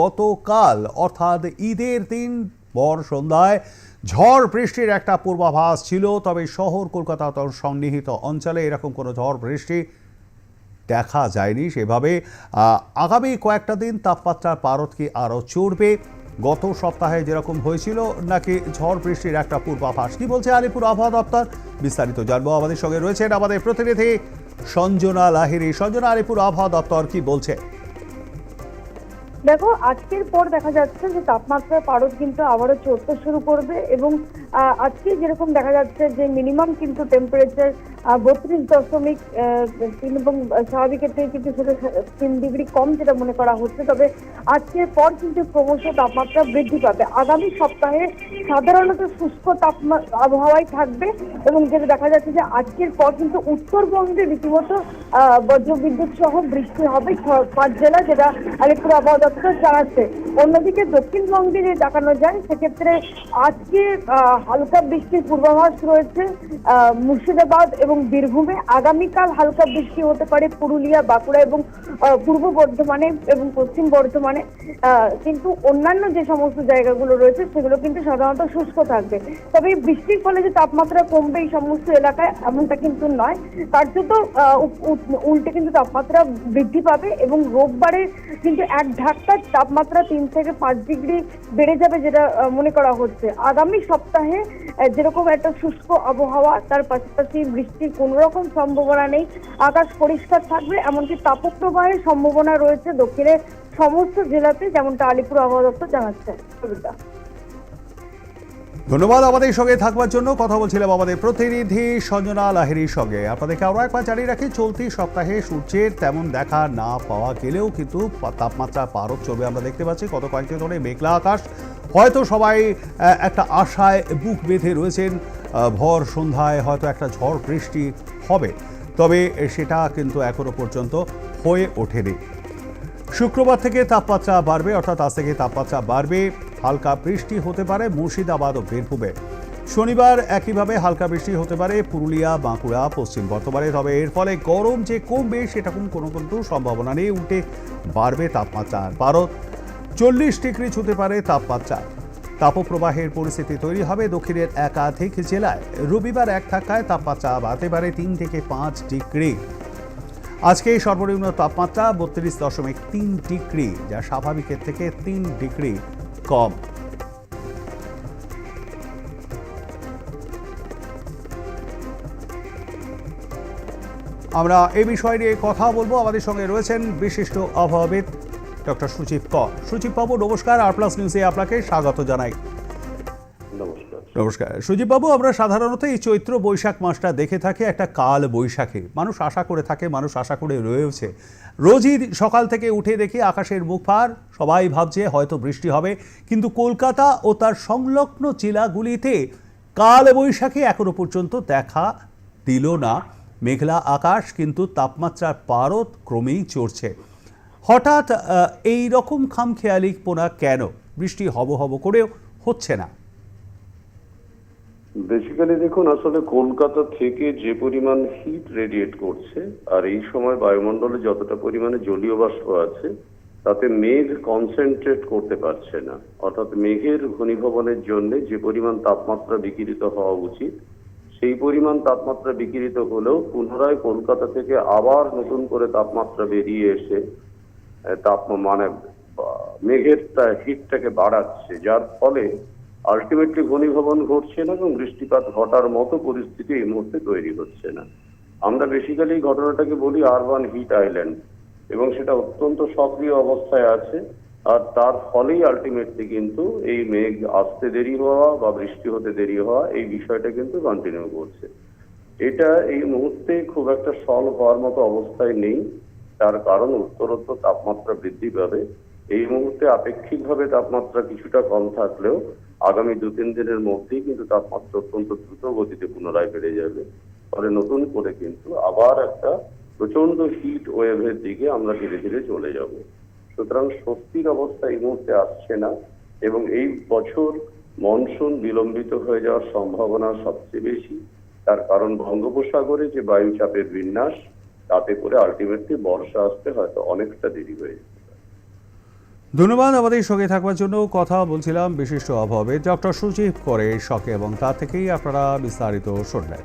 গতকাল, অর্থাৎ ঈদের দিন ভর সন্ধ্যায়, ঝড় বৃষ্টির একটা পূর্বাভাস ছিল, তবে শহর কলকাতা সন্নিহিত অঞ্চলে এরকম কোনো ঝড় বৃষ্টি দেখা যায়নি সেভাবে। আগামী কয়েকটা দিন তাপমাত্রার পারদ কি আরও চড়বে? গত সপ্তাহে যেরকম হয়েছিল, নাকি ঝড় বৃষ্টির একটা পূর্বাভাস? কি বলছে আলিপুর আবহাওয়া দপ্তর? বিস্তারিত জানব। আমাদের সঙ্গে রয়েছেন আমাদের প্রতিনিধি সঞ্জনা লাহিরি সঞ্জনা, আলিপুর আবহাওয়া দপ্তর কি বলছে? দেখো, আজকের পর দেখা যাচ্ছে যে তাপমাত্রার পারদ কিন্তু আবারও চড়তে শুরু করবে এবং আজকে যেরকম দেখা যাচ্ছে যে মিনিমাম কিন্তু টেম্পারেচার বত্রিশ দশমিক তিন এবং স্বাভাবিকের থেকে কিন্তু সেটা তিন ডিগ্রি কম যেটা মনে করা হচ্ছে। তবে আজকের পর কিন্তু ক্রমশ তাপমাত্রা বৃদ্ধি পাবে। আগামী সপ্তাহে সাধারণত শুষ্ক তাপমা আবহাওয়াই থাকবে এবং যেটা দেখা যাচ্ছে যে আজকের পর কিন্তু উত্তরবঙ্গে রীতিমতো বজ্রবিদ্যুৎ সহ বৃষ্টি হবে পাঁচ জেলা যেটা আলিপুর আবহাওয়া দপ্তর জানাচ্ছে। অন্যদিকে দক্ষিণবঙ্গে যে দেখানো যায়, সেক্ষেত্রে আজকে হালকা বৃষ্টির পূর্বাভাস রয়েছে মুর্শিদাবাদ এবং বীরভূমে আগামীকাল হালকা বৃষ্টি হতে পারে পুরুলিয়া, বাঁকুড়া এবং পূর্ব বর্ধমানে এবং পশ্চিম বর্ধমানে। কিন্তু অন্যান্য যে সমস্ত জায়গাগুলো রয়েছে সেগুলো কিন্তু সাধারণত শুষ্ক থাকবে। তবে বৃষ্টির ফলে যে তাপমাত্রা কমবে এই সমস্ত এলাকায় এমনটা কিন্তু নয়। উপ- উপ- উল্টে কিন্তু তাপমাত্রা বৃদ্ধি পাবে এবং রোববারে কিন্তু এক ধাক্কার তাপমাত্রা তিন থেকে পাঁচ ডিগ্রি বেড়ে যাবে যেটা মনে করা হচ্ছে। আগামী সপ্তাহে যেরকম একটা শুষ্ক আবহাওয়া, তার পাশাপাশি বৃষ্টির কোনো রকম সম্ভাবনা নেই। আকাশ পরিষ্কার থাকবে, এমনকি তাপপ্রবাহের সম্ভাবনা রয়েছে দক্ষিণের সমস্ত জেলাতে, যেমনটা আলিপুর আবহাওয়া দপ্তর জানাচ্ছে। ধন্যবাদ আমাদের সঙ্গে থাকবার জন্য। কথা বলছিলাম আমাদের প্রতিনিধি সঞ্জনা লাহিরির সঙ্গে। আপনাদেরকে আরও একবার জানিয়ে রাখি, চলতি সপ্তাহে সূর্যের তেমন দেখা না পাওয়া গেলেও কিন্তু তাপমাত্রা পারদ চলবে আমরা দেখতে পাচ্ছি। গত কয়েকদিন ধরে মেঘলা আকাশ। হয়তো সবাই একটা আশায় বুক বেঁধে রয়েছেন। ভর সন্ধ্যায় হয়তো একটা ঝড় বৃষ্টি হবে, তবে সেটা কিন্তু এখনও পর্যন্ত হয়ে ওঠেনি। শুক্রবার থেকে তাপমাত্রা বাড়বে, অর্থাৎ আজ থেকে তাপমাত্রা বাড়বে, হালকা বৃষ্টি হতে পারে মুর্শিদাবাদ ও বীরভূমে। শনিবার একইভাবে হালকা বৃষ্টি হতে পারে পুরুলিয়া, বাঁকুড়া, পশ্চিম বর্ধমানে, তবে এর ফলে গরম যে কমবে সেরকম কোনো কিন্তু সম্ভাবনা নেই, উল্টে বাড়বে তাপমাত্রা। ভারত চল্লিশ ডিগ্রি ছুতে পারে তাপমাত্রা। তাপপ্রবাহের পরিস্থিতি তৈরি হবে দক্ষিণের একাধিক জেলায়। রবিবার এক থাকায় তাপমাত্রা বাড়তে পারে তিন থেকে পাঁচ ডিগ্রি। আজকে সর্বনিম্ন তাপমাত্রা বত্রিশ দশমিক তিন ডিগ্রি, যা স্বাভাবিকের থেকে তিন ডিগ্রি কম। আমরা এই বিষয় নিয়ে কথা বলব। আমাদের সঙ্গে রয়েছেন বিশিষ্ট আবহাওয়াবিদ ডক্টর সুচিপ কর। সুচিপ বাবু নমস্কার। আর প্লাস নিউজে আপনাকে স্বাগত জানাই। নমস্কার। সুজিতবাবু আমরা সাধারণত এই চৈত্র বৈশাখ মাসটা দেখে থাকি একটা কাল বৈশাখী। মানুষ আশা করে থাকে মানুষ আশা করে রয়েছে। রোজই সকাল থেকে উঠে দেখি আকাশের মুখ ফার। সবাই ভাবছে হয়তো বৃষ্টি হবে। কিন্তু কলকাতা ও তার সংলগ্ন জেলাগুলিতে কাল বৈশাখী এখনও পর্যন্ত দেখা দিল না। মেঘলা আকাশ কিন্তু তাপমাত্রার পারদ ক্রমেই চড়ছে। হঠাৎ এই রকম খামখেয়ালি পোনা কেন? বৃষ্টি হব হব করেও হচ্ছে না। বেসিক্যালি দেখুন, আসলে কলকাতা থেকে যে পরিমাণ হিট রেডিয়েট করছে, আর এই সময় বায়ুমণ্ডলে যতটা পরিমাণে জলীয় বাষ্প আছে, তাতে মেঘ কনসেন্ট্রেট করতে পারছে না। অর্থাৎ মেঘের ঘনীভবনের জন্য যে পরিমাণ তাপমাত্রা বিকিরিত হওয়া উচিত, সেই পরিমাণ তাপমাত্রা বিকিরিত হলেও পুনরায় কলকাতা থেকে আবার নতুন করে তাপমাত্রা বেরিয়ে এসে আহ, তাপ মানে আহ, মেঘের হিটটাকে বাড়াচ্ছে। যার ফলে আলটিমেটলি ঘনীভবন ঘটছে না এবং বৃষ্টিপাত ঘটার মতো পরিস্থিতি এই মুহূর্তে তৈরি হচ্ছে না। আমরা বেসিক্যালি ঘটনাটাকে বলি আরবান হিট আইল্যান্ড এবং সেটা অত্যন্ত সক্রিয় অবস্থায় আছে আর তার ফলেই আলটিমেটলি কিন্তু এই মেঘ আসতে দেরি হওয়া বা বৃষ্টি হতে দেরি হওয়া এই বিষয়টা কিন্তু কন্টিনিউ করছে। এটা এই মুহূর্তে খুব একটা সলভ হওয়ার মতো অবস্থায় নেই। তার কারণ উত্তরোত্তর তাপমাত্রা বৃদ্ধি পাবে। এই মুহূর্তে আপেক্ষিকভাবে তাপমাত্রা কিছুটা কম থাকলেও আগামী দু তিন দিনের মধ্যেই কিন্তু তাপমাত্রা অত্যন্ত দ্রুত গতিতে পুনরায় বেড়ে যাবে। ফলে নতুন করে কিন্তু আবার একটা প্রচণ্ড হিট ওয়েভের দিকে আমরা ধীরে ধীরে চলে যাব। সুতরাং স্বস্তির অবস্থা এই মুহূর্তে আসছে না এবং এই বছর মনসুন বিলম্বিত হয়ে যাওয়ার সম্ভাবনা সবচেয়ে বেশি। তার কারণ বঙ্গোপসাগরে যে বায়ুচাপের বিন্যাস তাতে করে আলটিমেটলি বর্ষা আসতে হয়তো অনেকটা দেরি হয়ে যাবে ধন্যবাদ আমাদের সঙ্গে থাকবার জন্য। কথা বলছিলাম বিশিষ্ট অভাবে। ডক্টর সুজীব করে শখে এবং তা থেকেই আপনারা বিস্তারিত শুনলেন।